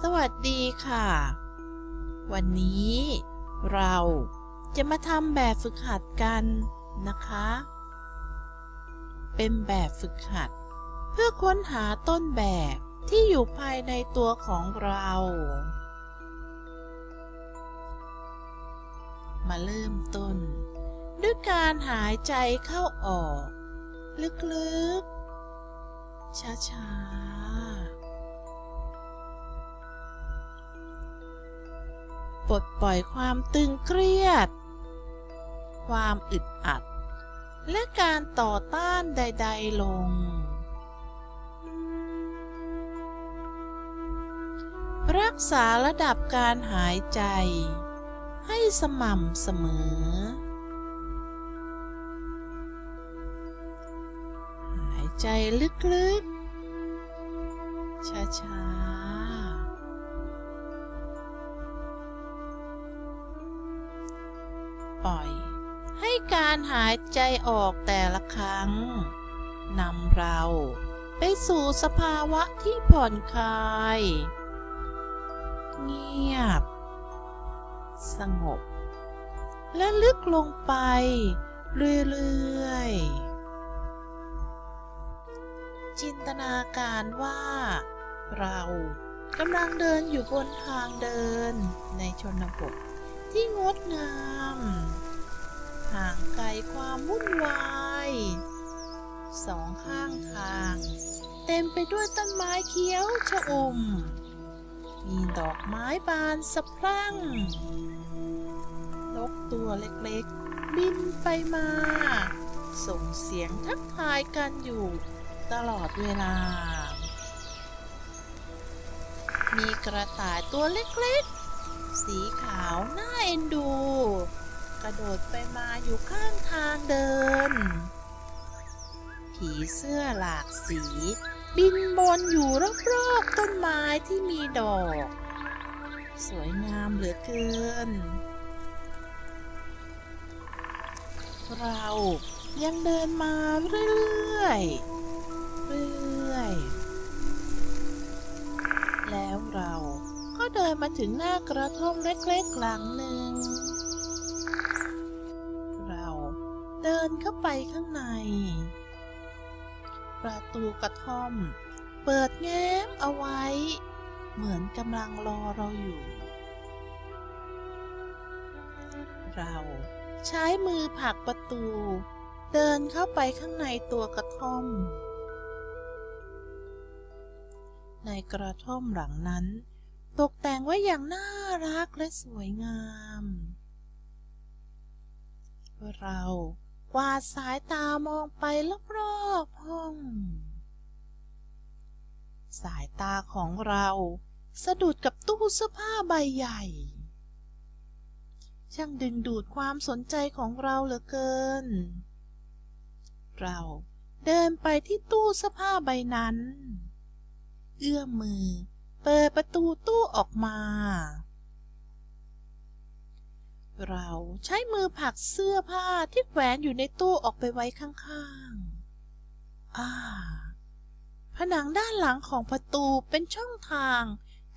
สวัสดีค่ะ วันนี้ เราจะมาทำแบบฝึกหัดกันนะคะ เป็นแบบฝึกหัด เพื่อค้นหาต้นแบบที่อยู่ภายในตัวของเรา มาเริ่มต้น ด้วยการหายใจเข้าออก ลึกๆ ช้าๆ ลดปล่อยความตึงเครียด ความอึดอัด และการต่อต้านใด ๆ ลง รักษาระดับการหายใจ ให้สม่ำเสมอ หายใจลึกๆ ช้า ปล่อย ให้การหายใจออกแต่ละครั้งนำเราไปสู่สภาวะที่ผ่อนคลาย เงียบ สงบ และลึกลงไปเรื่อย ๆ จินตนาการว่า เรากำลังเดินอยู่บนทางเดินในชนบท ที่งดงาม ห่างไกลความวุ่นวายสองข้างทาง เต็มไปด้วยต้นไม้เขียวชอุ่ม มีดอกไม้บานสะพรั่ง นกตัวเล็กๆ บินไปมา ส่งเสียงทักทายกันอยู่ตลอดเวลา มีกระต่ายตัวเล็กๆ สีขาวน่าเอ็นดู กระโดดไปมาอยู่ข้างทางเดิน ผีเสื้อหลากสี บินบนอยู่รอบๆต้นไม้ที่มีดอก สวยงามเหลือเกิน เรายังเดินมาเรื่อยๆ เดินมาถึงหน้ากระท่อมเล็กๆหลังหนึ่ง เราเดินเข้าไปข้างใน ประตูกระท่อม เปิดแง้มเอาไว้ เหมือนกำลังรอเราอยู่ เราใช้มือผลักประตู เดินเข้าไปข้างในตัวกระท่อมในกระท่อมหลังนั้น ตกแต่งไว้อย่างน่ารักและสวยงาม เรากวาดสายตามองไปรอบๆห้อง สายตาของเราสะดุดกับตู้เสื้อผ้าใบใหญ่ ช่างดึงดูดความสนใจของเราเหลือเกิน เราเดินไปที่ตู้เสื้อผ้าใบนั้น เอื้อมมือ เปิดประตูตู้ออกมา เราใช้มือผลักเสื้อผ้าที่แขวนอยู่ในตู้ออกไปไว้ข้างๆอ่าผนังด้านหลังของประตูเป็นช่องทาง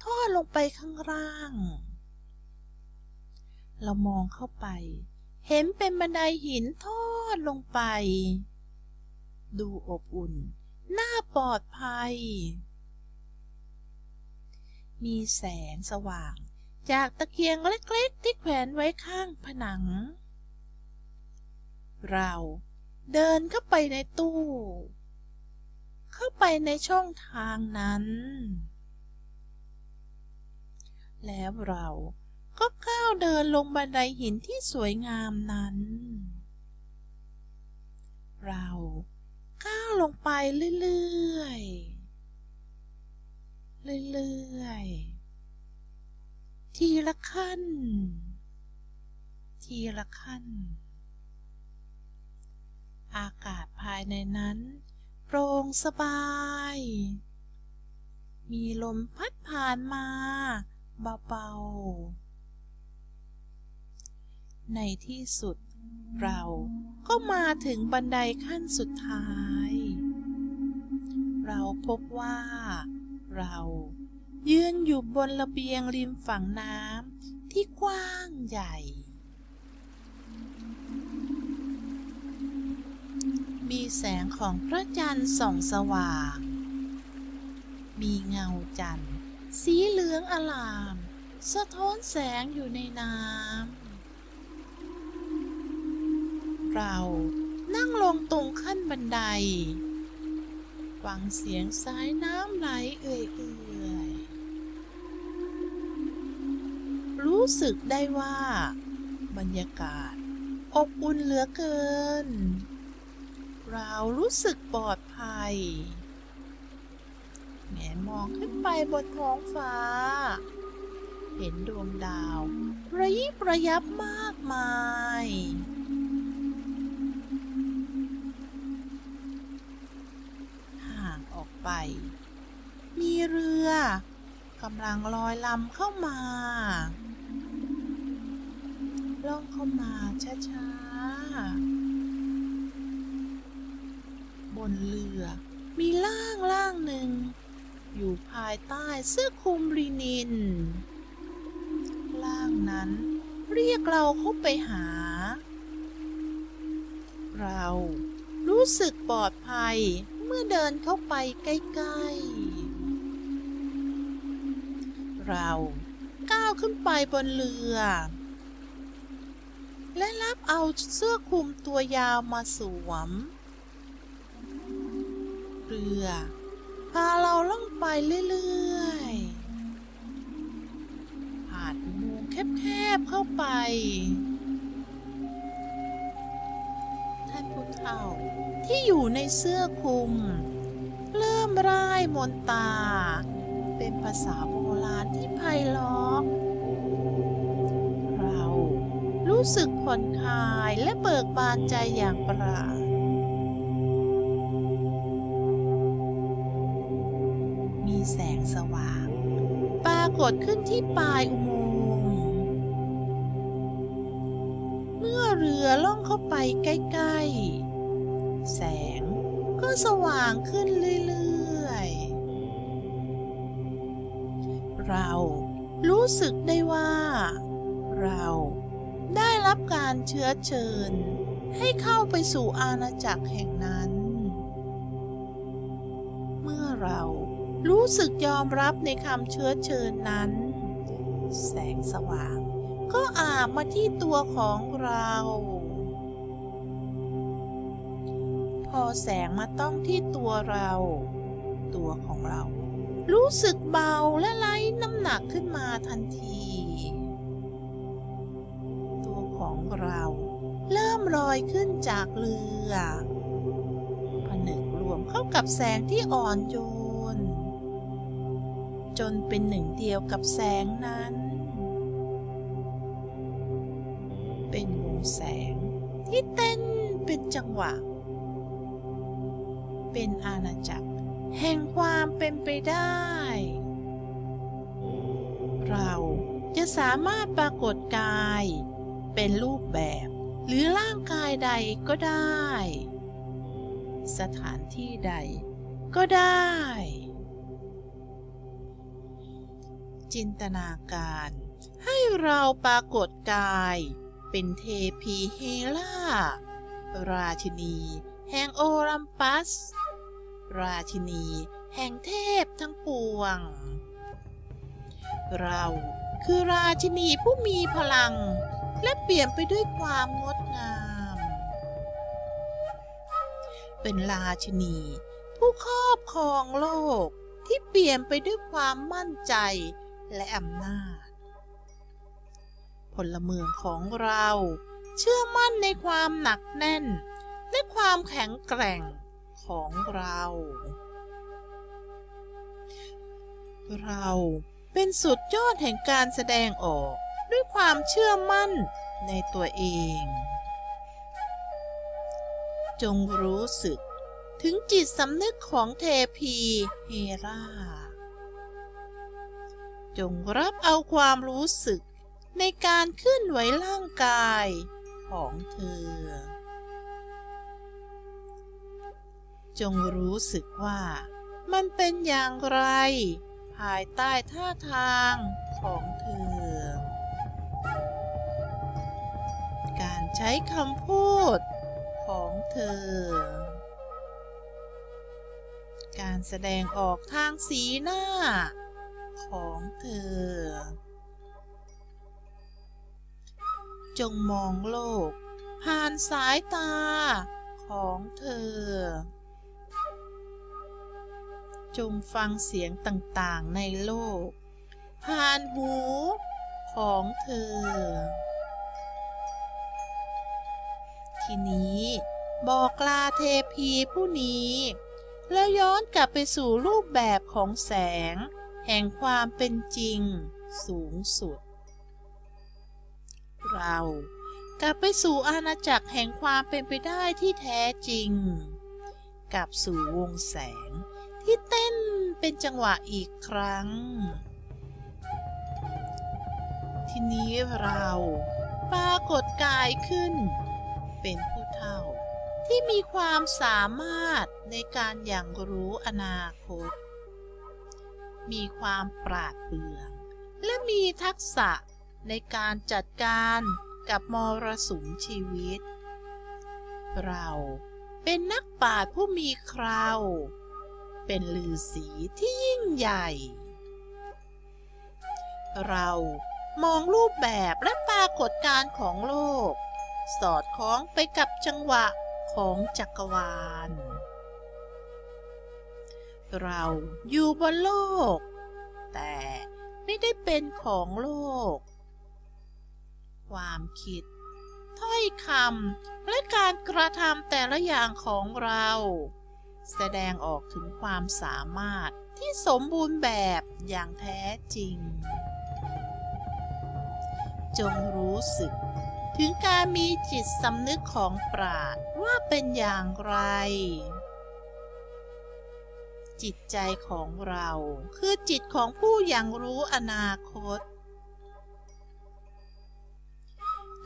ทอดลงไปข้างล่าง เรามองเข้าไป เห็นเป็นบันไดหินทอดลงไป ดูอบอุ่น น่าปลอดภัย มีแสงสว่าง จากตะเกียงเล็กๆ ที่แขวนไว้ข้างผนัง เราเดินเข้าไปในตู้ เข้าไปในช่องทางนั้น แล้วเราก็ก้าวเดินลงบันไดหินที่สวยงามนั้น เราก้าวลงไปเรื่อย ๆ เรื่อยๆ ทีละขั้น ทีละขั้น อากาศภายในนั้นโปร่งสบาย มีลมพัดผ่านมาเบาๆ ในที่สุดเราก็มาถึงบันไดขั้นสุดท้าย เราพบว่า เรา ยืนอยู่บนระเบียงริมฝั่งน้ำที่กว้างใหญ่ มีแสงของพระจันทร์ส่องสว่าง มีเงาจันทร์ สีเหลืองอลาม สะท้อนแสงอยู่ในน้ำ เรานั่งลงตรงขั้นบันได ฟังเสียงสายน้ำไหลเอื่อยๆ รู้สึกได้ว่า บรรยากาศ อบอุ่นเหลือเกิน เรารู้สึกปลอดภัยแงมองขึ้นไปบนท้องฟ้า เห็นดวงดาว ระยิบระยับมากมาย ไป มีเรือกำลังลอยลำเข้ามาล่องเข้ามาช้าๆ บนเรือมีล่างล่างหนึ่ง อยู่ภายใต้เสื้อคลุมลินิน ล่างนั้นเรียกเราเข้าไปหา เรารู้สึกปลอดภัย เมื่อเดินเข้าไปใกล้ๆ เราก้าวขึ้นไปบนเรือ และรับเอาเสื้อคลุมตัวยาวมาสวม เรือ พาเราล่องไปเรื่อยๆ ผ่านอุโมงค์แคบๆเข้าไป ท่านผู้เฒ่า ที่อยู่ในเสื้อคลุม เริ่มร่ายมนตา เป็นภาษาโบราณที่ไพเราะเรารู้สึกผ่อนคลายและเบิกบานใจอย่างประหลาดมีแสงสว่างปรากฏขึ้นที่ปลายอุโมงค์เมื่อเรือล่องเข้าไปใกล้ ๆ แสง ก็สว่างขึ้นเรื่อยๆ เรารู้สึกได้ว่า เราได้รับการเชื้อเชิญ ให้เข้าไปสู่อาณาจักรแห่งนั้น เมื่อเรารู้สึกยอมรับในคำเชื้อเชิญนั้น แสงสว่างก็อาบมาที่ตัวของเรา อแสงมาต้องที่ตัวเรา ตัวของเรา รู้สึกเบาและไร้น้ำหนักขึ้นมาทันที ตัวของเรา เริ่มลอยขึ้นจากเรือผนึกรวมเข้ากับแสงที่อ่อนโยน จนเป็นหนึ่งเดียวกับแสงนั้น เป็นวงแสงที่เต้นเป็นจังหวะ เป็นอาณาจักร แห่งความเป็นไปได้ เราจะสามารถปรากฏกาย เป็นรูปแบบ หรือร่างกายใดก็ได้ สถานที่ใดก็ได้ จินตนาการให้เราปรากฏกาย เป็นเทพีเฮล่า ราชินี แห่งโอรัมปัส ราชินีแห่งเทพทั้งปวง เราคือราชินีผู้มีพลัง และเปลี่ยนไปด้วยความงดงาม เป็นราชินี ผู้ครอบครองโลกที่เปลี่ยนไปด้วยความมั่นใจและอำนาจ พลเมืองของเราเชื่อมั่นในความหนักแน่น และความแข็งแกร่ง ของเรา เราเป็นสุดยอดแห่งการแสดงออกด้วยความเชื่อมั่นในตัวเอง จงรู้สึกถึงจิตสำนึกของเทพีเฮราจงรับเอาความรู้สึกในการเคลื่อนไหวร่างกายของเธอ จงรู้สึกว่า มันเป็นอย่างไร ภายใต้ท่าทางของเธอ การใช้คำพูดของเธอ การแสดงออกทางสีหน้าของเธอ จงมองโลกผ่านสายตาของเธอ จงฟังเสียงต่างๆในโลก ผ่านหูของเธอ ทีนี้บอกลาเทพีผู้นี้ แล้วย้อนกลับไปสู่รูปแบบของแสง แห่งความเป็นจริงสูงสุด เรากลับไปสู่อาณาจักรแห่งความเป็นไปได้ที่แท้จริง กลับสู่วงแสง ที่เต้นเป็นจังหวะอีกครั้ง ทีนี้เราปรากฏกายขึ้น เป็นผู้เฒ่า ที่มีความสามารถในการอย่างรู้อนาคต มีความปราดเปรื่อง และมีทักษะในการจัดการกับมรสุมชีวิต เราเป็นนักปราชญ์ผู้มีคราว เป็นลือสีที่ยิ่งใหญ่ เรามองรูปแบบและปรากฏการณ์ของโลก สอดคล้องไปกับจังหวะของจักรวาล เราอยู่บนโลก แต่ไม่ได้เป็นของโลก ความคิด ถ้อยคำและการกระทำแต่ละอย่างของเรา แสดงออกถึงความสามารถที่สมบูรณ์แบบอย่างแท้จริง จงรู้สึกถึงการมีจิตสำนึกของปราดว่าเป็นอย่างไร จิตใจของเราคือจิตของผู้ยังรู้อนาคต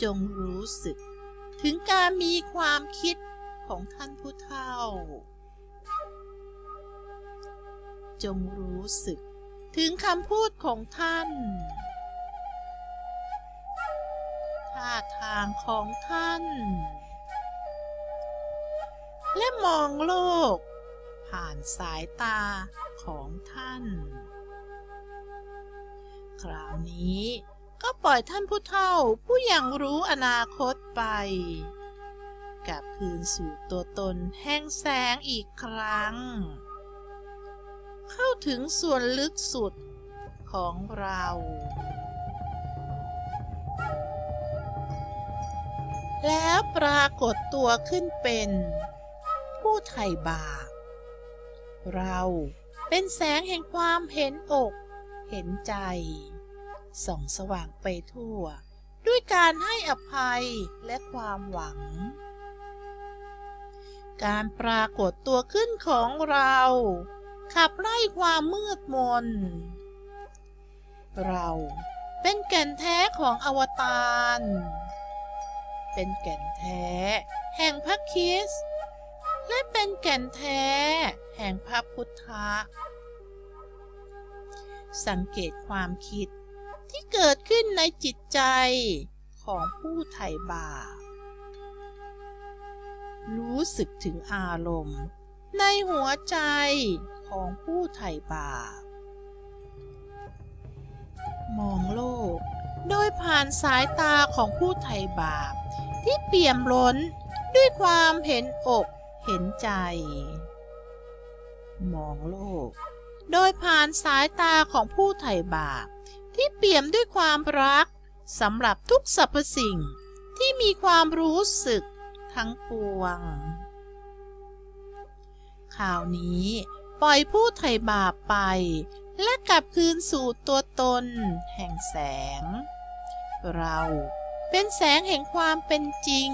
จงรู้สึกถึงการมีความคิดของท่านผู้เฒ่า จงรู้สึก ถึงคำพูดของท่าน ท่าทางของท่าน และมองโลก ผ่านสายตาของท่าน คราวนี้ก็ปล่อยท่านผู้เฒ่าผู้ยังรู้อนาคตไปกลับคืนสู่ตัวตนแห่งแสงอีกครั้ง เข้าถึงส่วนลึกสุดของเรา แล้วปรากฏตัวขึ้นเป็น ผู้ไถ่บาปเราเป็นแสงแห่งความเห็นอก เห็นใจ ส่องสว่างไปทั่ว ด้วยการให้อภัยและความหวัง การปรากฏตัวขึ้นของเรา ขับไล่ความมืดมน เราเป็นแก่นแท้ของอวตาร เป็นแก่นแท้ แห่งพระคิส และเป็นแก่นแท้ แห่งพระพุทธะ สังเกตความคิดที่เกิดขึ้นในจิตใจของผู้ไถ่บาปรู้สึกถึงอารมณ์ ในหัวใจ ของผู้ไถ่บาป มองโลก โดยผ่านสายตาของผู้ไถ่บาป ที่เปี่ยมล้นด้วยความเห็นอกเห็นใจ มองโลก โดยผ่านสายตาของผู้ไถ่บาป ที่เปี่ยมด้วยความรักสำหรับทุกสรรพสิ่งที่มีความรู้สึกทั้งปวง ข่าวนี้ ปล่อยผู้ไถ่บาปไป และกลับคืนสู่ตัวตน แห่งแสง เราเป็นแสงแห่งความเป็นจริง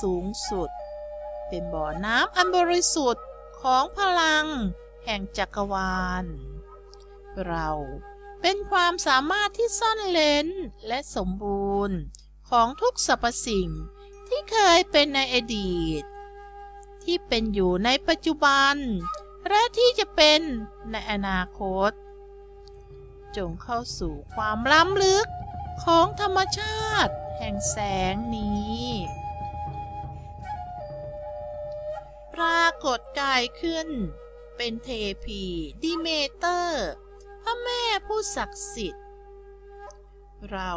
สูงสุด เป็นบ่อน้ำอันบริสุทธิ์ของพลัง แห่งจักรวาล เราเป็นความสามารถที่ซ่อนเลนและสมบูรณ์ของทุกสรรพสิ่งที่เคยเป็นในอดีต ที่เป็นอยู่ในปัจจุบัน และที่จะเป็นในอนาคต จงเข้าสู่ความล้ำลึกของธรรมชาติแห่งแสงนี้ ปรากฏกายขึ้น เป็นเทพีดิเมเตอร์ พระแม่ผู้ศักดิ์สิทธิ์ เรา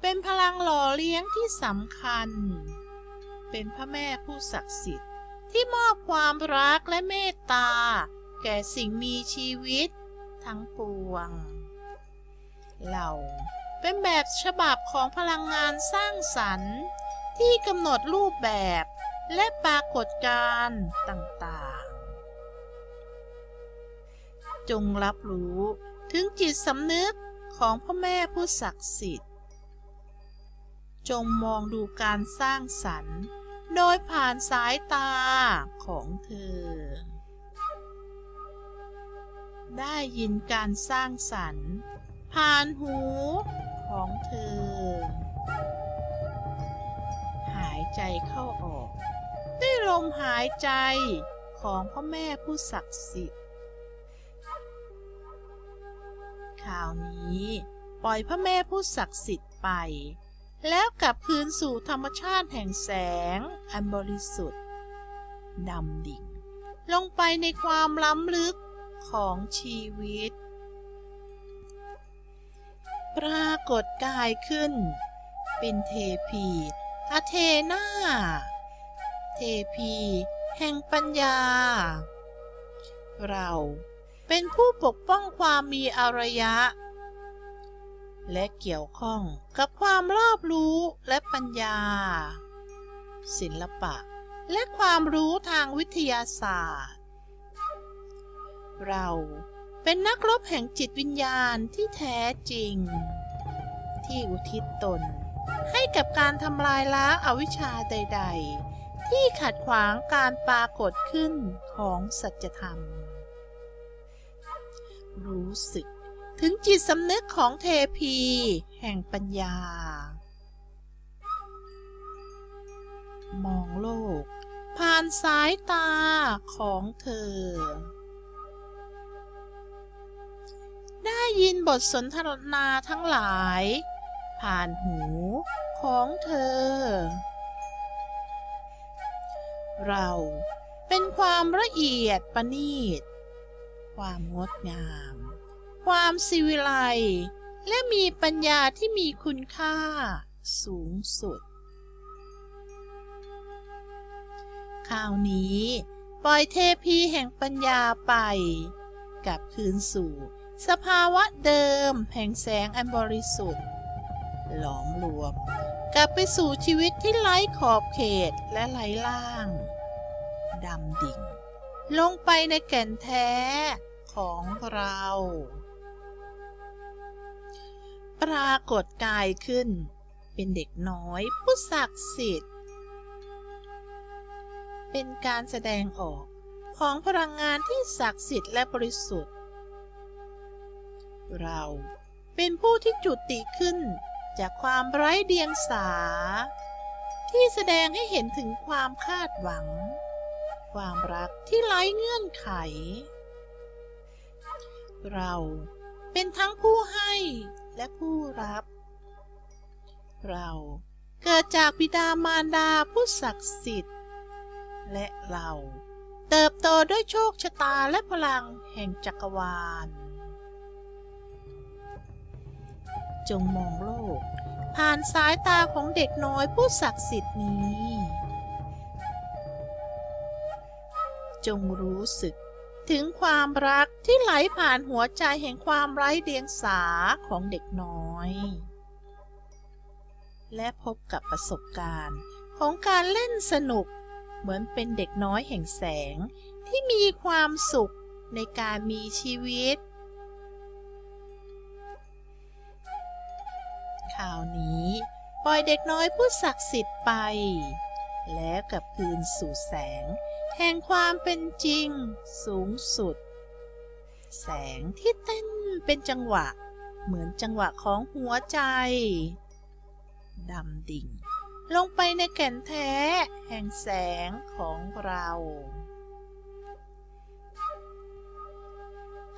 เป็นพลังหล่อเลี้ยงที่สำคัญ เป็นพระแม่ผู้ศักดิ์สิทธิ์ ที่มอบความรักและเมตตา แก่สิ่งมีชีวิต ทั้งปวง เราเป็นแบบฉบับของพลังงานสร้างสรรค์ ที่กำหนดรูปแบบและปรากฏการณ์ต่างๆ จงรับรู้ถึงจิตสำนึกของพ่อแม่ผู้ศักดิ์สิทธิ์ จงมองดูการสร้างสรรค์ โดยผ่านสายตาของเธอ ได้ยินการสร้างสรรค์ ผ่านหูของเธอ หายใจเข้าออกด้วยลมหายใจของพ่อแม่ผู้ศักดิ์สิทธิ์คราวนี้ปล่อยพระแม่ผู้ศักดิ์สิทธิ์ไป แล้วกลับคืนสู่ธรรมชาติแห่งแสง อันบริสุทธิ์ดำดิ่ง ลงไปในความล้ำลึกของชีวิต ปรากฏกายขึ้น เป็นเทพีอาเทนาเทพี แห่งปัญญา เราเป็นผู้ปกป้องความมีอารยะ และเกี่ยวข้องกับความรอบรู้และปัญญา ศิลปะ และความรู้ทางวิทยาศาสตร์ เราเป็นนักรบแห่งจิตวิญญาณที่แท้จริง ที่อุทิศตน ให้กับการทำลายล้างอาวิชชาใด ๆ ที่ขัดขวางการปรากฏขึ้นของสัจธรรม รู้สึก ถึงจิตสำนึกของเทพี แห่งปัญญา มองโลก ผ่านสายตาของเธอ ได้ยินบทสนทนาทั้งหลาย ผ่านหูของเธอ เราเป็นความละเอียดประณีต ความงดงาม ความสิวิไลและมีปัญญาที่มีคุณค่าสูงสุด คราวนี้ ปล่อยเทพีแห่งปัญญาไป กลับคืนสู่ สภาวะเดิมแห่งแสงอันบริสุทธิ์ หลอมรวม กลับไปสู่ชีวิตที่ไร้ขอบเขตและไร้ล่าง ดำดิ่ง ลงไปในแก่นแท้ของเรา ปรากฏกายขึ้น เป็นเด็กน้อยผู้ศักดิ์สิทธิ์ เป็นการแสดงออกของพลังงานที่ศักดิ์สิทธิ์และบริสุทธิ์ เราเป็นผู้ที่จุติขึ้นจากความไร้เดียงสา ที่แสดงให้เห็นถึงความคาดหวัง ความรักที่ไร้เงื่อนไข เราเป็นทั้งผู้ให้ และผู้รับ เราเกิดจากบิดามารดาผู้ศักดิ์สิทธิ์ และเราเติบโตด้วยโชคชะตาและพลังแห่งจักรวาล จงมองโลก ผ่านสายตาของเด็กน้อยผู้ศักดิ์สิทธิ์นี้ จงรู้สึก ถึงความรักที่ไหลผ่านหัวใจแห่งความไร้เดียงสาของเด็กน้อย และพบกับประสบการณ์ของการเล่นสนุก เหมือนเป็นเด็กน้อยแห่งแสงที่มีความสุขในการมีชีวิตคราวนี้ปล่อยเด็กน้อยผู้ศักดิ์สิทธิ์ไป แล้วกับคืนสู่แสง แห่งความเป็นจริงสูงสุด แสงที่เต้นเป็นจังหวะ เหมือนจังหวะของหัวใจ ดำดิ่ง ลงไปในแก่นแท้แห่งแสงของเรา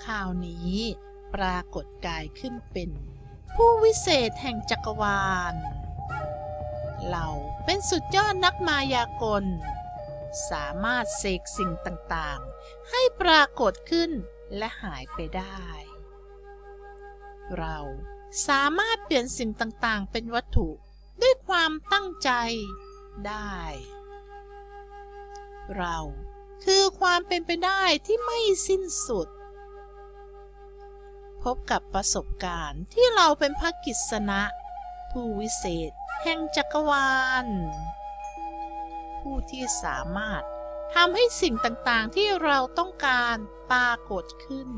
คราวนี้ปรากฏกายขึ้นเป็น ผู้วิเศษแห่งจักรวาล เราเป็นสุดยอดนักมายากล สามารถเสกสิ่งต่างๆ ให้ปรากฏขึ้นและหายไปได้ เราสามารถเปลี่ยนสิ่งต่างๆ เป็นวัตถุด้วยความตั้งใจได้ เราคือความเป็นไปได้ที่ไม่สิ้นสุด พบกับประสบการณ์ที่เราเป็นพระกิษณะ ผู้วิเศษแห่งจักรวาล ผู้ที่สามารถทำให้สิ่งต่างๆ ที่เราต้องการปรากฏขึ้น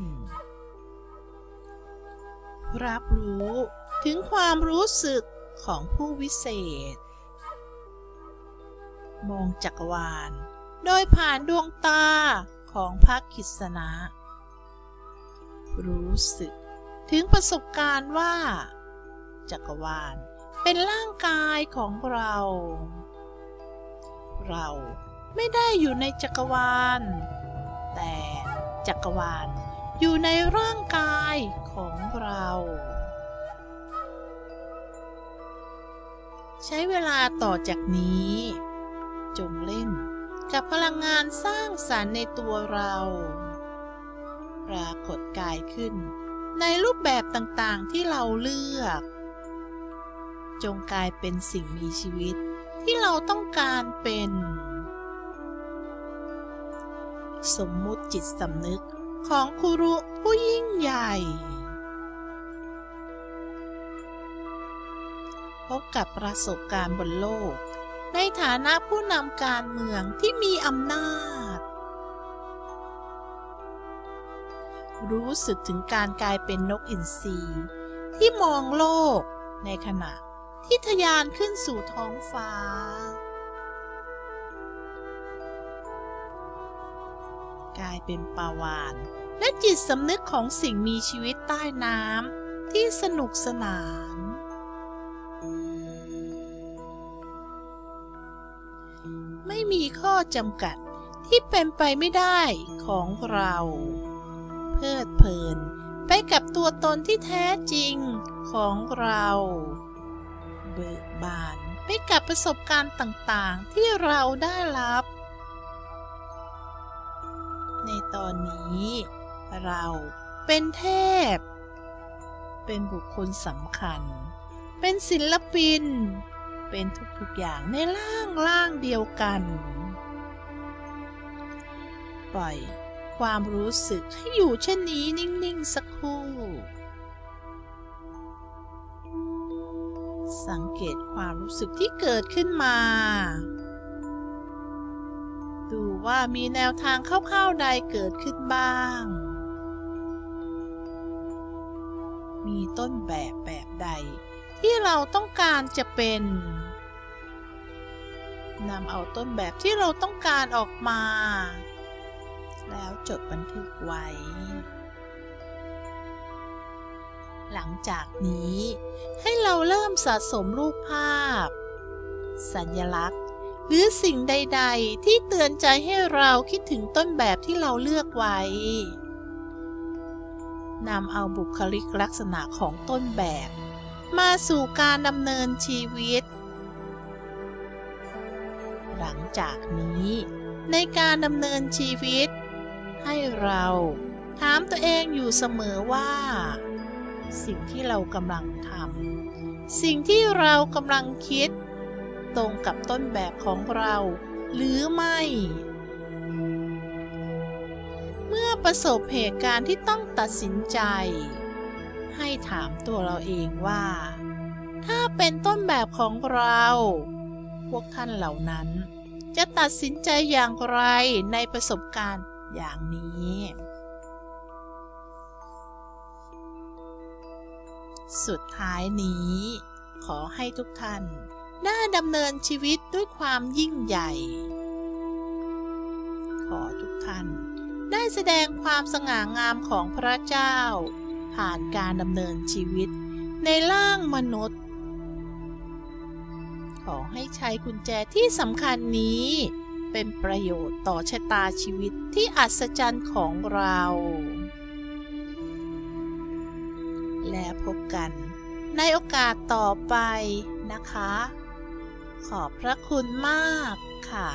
รับรู้ถึงความรู้สึกของผู้วิเศษ มองจักรวาล โดยผ่านดวงตาของพระกิษณะ รู้สึกถึงประสบการณ์ว่า จักรวาลเป็นร่างกายของเรา เราไม่ได้อยู่ในจักรวาล แต่จักรวาลอยู่ในร่างกายของเรา ใช้เวลาต่อจากนี้ จงเล่นกับพลังงานสร้างสรรค์ในตัวเรา ปรากฏกายขึ้น ในรูปแบบต่างๆที่เราเลือก จงกลายเป็นสิ่งมีชีวิต ที่เราต้องการเป็น สมมุติจิตสำนึกของครูรุผู้ยิ่งใหญ่ พบกับประสบการณ์บนโลก ในฐานะผู้นำการเมืองที่มีอำนาจ รู้สึกถึงการกลายเป็นนกอินทรีที่มองโลกในขณะ ที่ทะยานขึ้นสู่ท้องฟ้า กลายเป็นปาวานและจิตสำนึกของสิ่งมีชีวิตใต้น้ำที่สนุกสนาน ไม่มีข้อจำกัดที่เป็นไปไม่ได้ของเรา เพลิดเพลินไปกับตัวตนที่แท้จริงของเรา เบิกบานไปกับประสบการณ์ต่างๆ ที่เราได้รับ ในตอนนี้ เราเป็นเทพ เป็นบุคคลสำคัญ เป็นศิลปิน เป็นทุกๆอย่างในร่างร่างเดียวกัน ปล่อยความรู้สึกให้อยู่เช่นนี้นิ่ง ๆ สักครู่ สังเกตความรู้สึกที่เกิดขึ้นมา ดูว่ามีแนวทางคร่าวๆใดเกิดขึ้นบ้าง มีต้นแบบแบบใดที่เราต้องการจะเป็นนำเอาต้นแบบที่เราต้องการออกมา แล้วจดบันทึกไว้ หลังจากนี้ ให้เราเริ่มสะสมรูปภาพ สัญลักษณ์ หรือสิ่งใด ๆ ที่เตือนใจให้เราคิดถึงต้นแบบที่เราเลือกไว้นำเอาบุคลิกลักษณะของต้นแบบ มาสู่การดำเนินชีวิต หลังจากนี้ในการดำเนินชีวิต ให้เราถามตัวเองอยู่เสมอว่า สิ่งที่เรากำลังทำสิ่งที่เรากำลังคิด ตรงกับต้นแบบของเรา หรือไม่ เมื่อประสบเหตุการณ์ที่ต้องตัดสินใจ ให้ถามตัวเราเองว่า ถ้าเป็นต้นแบบของเรา พวกท่านเหล่านั้น จะตัดสินใจอย่างไรในประสบการณ์อย่างนี้ สุดท้ายนี้ ขอให้ทุกท่านได้ดำเนินชีวิตด้วยความยิ่งใหญ่ ขอทุกท่านได้แสดงความสง่างามของพระเจ้า ผ่านการดำเนินชีวิตในร่างมนุษย์ ขอให้ใช้กุญแจที่สำคัญนี้ เป็นประโยชน์ต่อชะตาชีวิตที่อัศจรรย์ของเรา และพบกัน ในโอกาสต่อไปนะคะ ขอบพระคุณมากค่ะ